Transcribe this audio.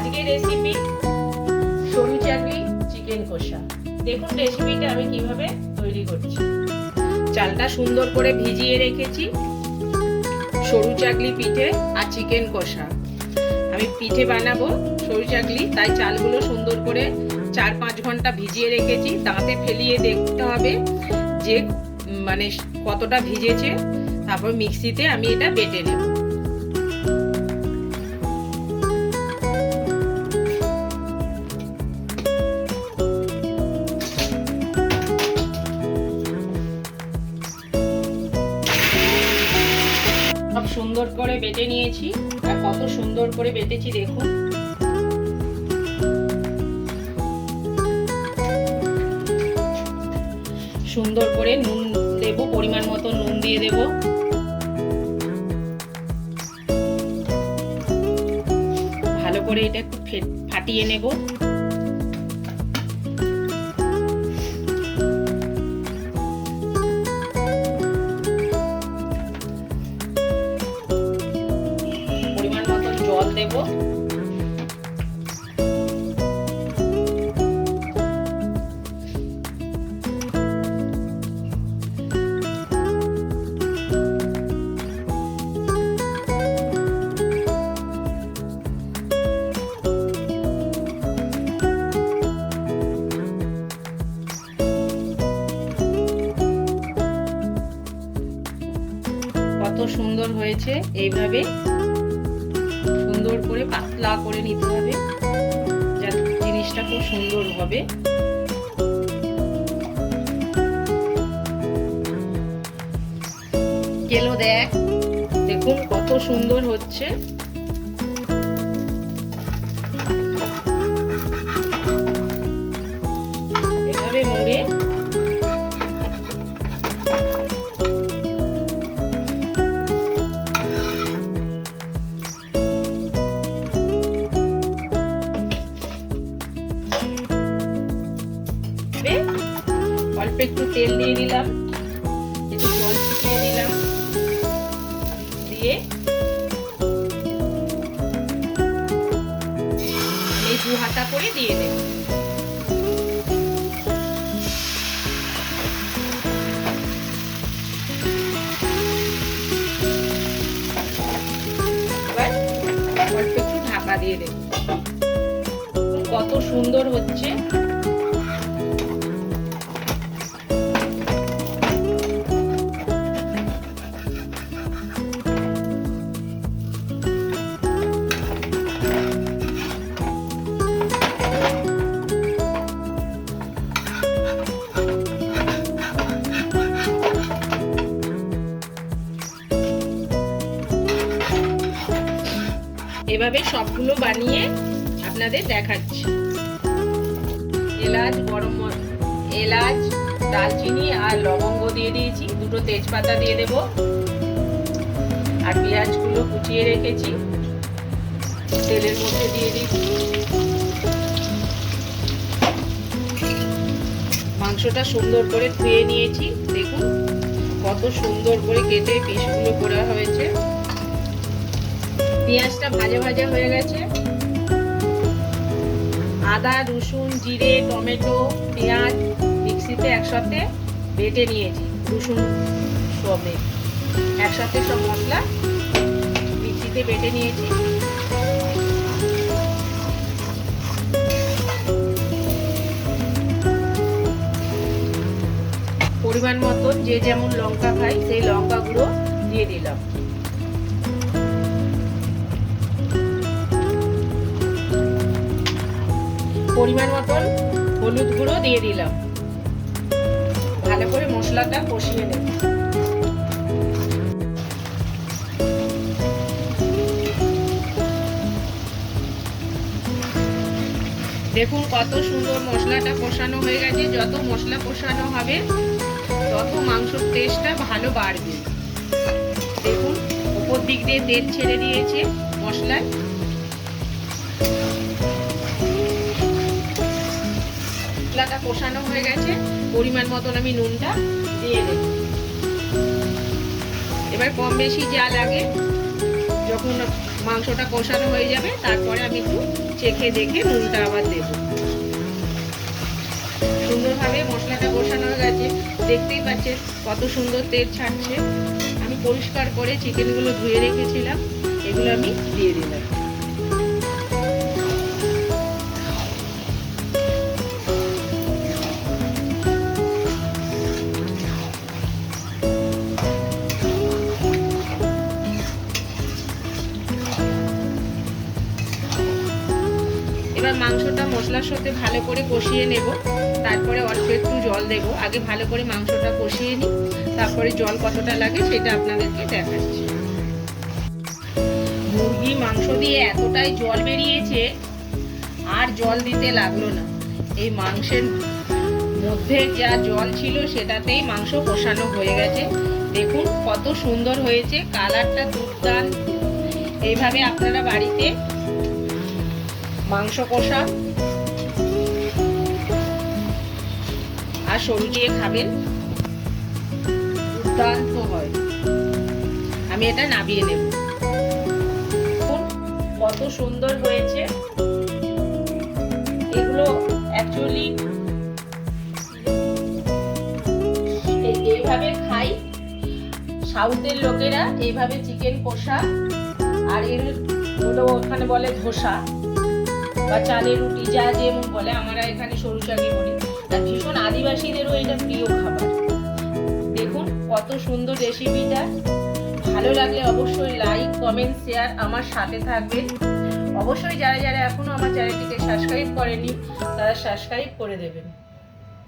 আজকে রেসিপি সরু চাকলি চিকেন কষা। দেখুন রেসিপিটা আমি কীভাবে তৈরি করছি। চালটা সুন্দর করে ভিজিয়ে রেখেছি সরু চাকলি পিঠে আর চিকেন কষা। আমি পিঠে বানাবো সরু চাকলি তাই চালগুলো সুন্দর করে চার পাঁচ ঘণ্টা ভিজিয়ে রেখেছি। দাঁতে ফেলিয়ে দেখতে হবে যে মানে কতটা ভিজেছে। তারপর মিক্সিতে আমি এটা বেটে নেব। সুন্দর করে বেটে নিয়েছি আর কত সুন্দর করে বেটেছি, দেখুন। সুন্দর করে নুন দেব, পরিমাণ মতো নুন দিয়ে দেব। ভালো করে এটা একটু ফাটিয়ে নেব। সুন্দর হয়েছে, এইভাবে সুন্দর করে পাতলা করে নিতে হবে, যাতে জিনিসটা খুব সুন্দর হবে। কেলো দেখ, দেখুন কত সুন্দর হচ্ছে। একটু তেল দিয়ে দিলাম একটু দিলাম দিয়ে হাতা করে দিয়ে এবার একটু ঢাকা দিয়ে দেব। কত সুন্দর হচ্ছে। এভাবে সবগুলো বানিয়ে আপনাদের দেখাচ্ছি। এলাচ, গরম এলাচ দালচিনি আর লবঙ্গ দিয়ে দিয়েছি। দুটো তেজপাতা দিয়ে দেব। আর পেঁয়াজগুলো কুচিয়ে রেখেছি। তেলের মধ্যে দিয়ে দিচ্ছি। মাংসটা সুন্দর করে ধুয়ে নিয়েছি। দেখুন, কত সুন্দর করে কেটে পিসগুলো করা হয়েছে। পেঁয়াজটা ভাজা ভাজা হয়ে গেছে। আদা, রসুন, জিরে, টমেটো, পেঁয়াজ মিক্সিতে একসাথে বেটে নিয়েছি। রসুন সবে একসাথে সব মশলা মিক্সিতে বেটে নিয়েছি। পরিমাণ মতন যে যেমন লঙ্কা খাই, সেই লঙ্কাগুলো দিয়ে দিলাম। পরিমাণ মতন হলুদ গুঁড়ো দিয়ে দিলাম। ভালো করে মশলাটা কষিয়ে নেব। দেখুন কত সুন্দর মশলাটা কষানো হয়ে গেছে। যত মশলা কষানো হবে, তত মাংসর টেস্টটা ভালো বাড়বে। দেখুন উপর দিক দিয়ে তেল ছেড়ে দিয়েছে মশলায়। মশলাটা কষানো হয়ে গেছে। পরিমাণ মতন আমি নুনটা দিয়ে দেব। এবার কম বেশি যা লাগে, যখন মাংসটা কষানো হয়ে যাবে, তারপরে আমি একটু চেখে দেখে নুনটা আবার দেব। সুন্দরভাবে মশলাটা কষানো হয়ে গেছে। দেখতেই পাচ্ছেন কত সুন্দর তেল ছাড়ছে। আমি পরিষ্কার করে চিকেনগুলো ধুয়ে রেখেছিলাম। এগুলো আমি দিয়ে দিলাম। মশলার সাথে ভালো করে কষিয়ে নেব। তারপরে অল্প একটু জল দেব। আগে ভালো করে মাংসটা কষিয়ে নিই। তারপরে জল কতটা লাগে সেটা আপনাদেরকে দেখাচ্ছি। মুরগি মাংস দিয়ে এতটাই জল বেরিয়েছে, আর জল দিতে লাগল না। এই মাংসের মধ্যে যা জল ছিল সেটাতেই মাংস কষানো হয়ে গেছে। দেখুন কত সুন্দর হয়েছে কালারটা দুর্দান্ত এইভাবে আপনারা বাড়িতে মাংস কষা আর সরু দিয়ে খাবেন। দুর্দান্ত হয়। আমি এটা নাবিয়ে নেব। কত সুন্দর হয়েছে। এগুলো অ্যাকচুয়ালি এইভাবে খাই। সাউথের লোকেরা এইভাবে চিকেন কষা আর এর ওটা ওখানে বলে ধোসা বা চালের রুটি, যা যেমন বলে, আমরা এখানে সরু শাকি বলি। ভীষণ আদিবাসীদেরও এটা প্রিয় খাবার। দেখুন কত সুন্দর রেসিপিটা ভালো লাগলে অবশ্যই লাইক কমেন্ট শেয়ার আমার সাথে থাকবেন। অবশ্যই যারা যারা এখনও আমার চ্যানেলটিকে সাবস্ক্রাইব করেনি তারা সাবস্ক্রাইব করে দেবেন।